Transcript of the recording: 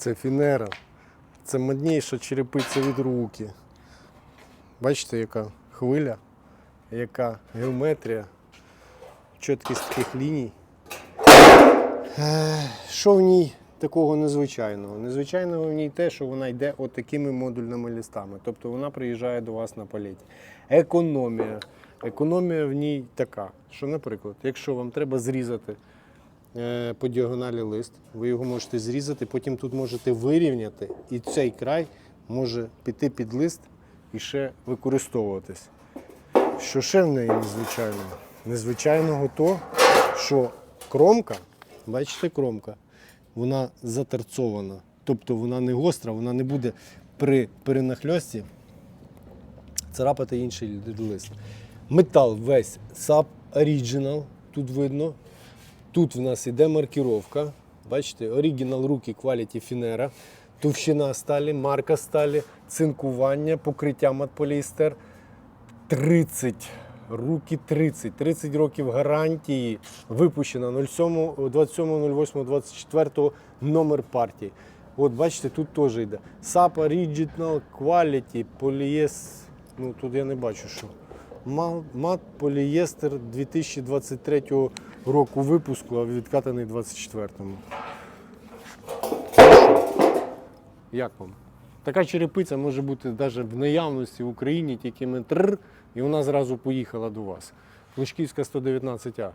Це фінера. Це модніша черепиця від руки. Бачите, яка хвиля, яка геометрія, чіткість таких ліній. Що в ній такого незвичайного? Незвичайного в ній те, що вона йде от такими модульними листами. Тобто вона приїжджає до вас на палеті. Економія. Економія в ній така, що, наприклад, якщо вам треба зрізати по діагоналі лист, ви його можете зрізати, потім тут можете вирівняти, і цей край може піти під лист і ще використовуватись. Що ще в неї незвичайного? Незвичайного то, що кромка, бачите, кромка, вона затерцована. Тобто вона не гостра, вона не буде при перенахльості царапати інший лист. Метал весь Sub Original, тут видно. Тут в нас іде маркіровка. Бачите, Original Rookie Quality Finera, товщина сталі, марка сталі, цинкування, покриття матполіестер. 30. Руки 30. 30 років гарантії. Випущена 07, 27, 08, 24 номер партії. От бачите, тут теж йде. SAP Original Quality Polyester. Ну тут я не бачу, що. Ма- Мат полієстер 2023 року випуску, а відкатаний 24-му. Як вам? Така черепиця може бути навіть в наявності в Україні, тільки ми тр, і вона зразу поїхала до вас. Лишківська 119А.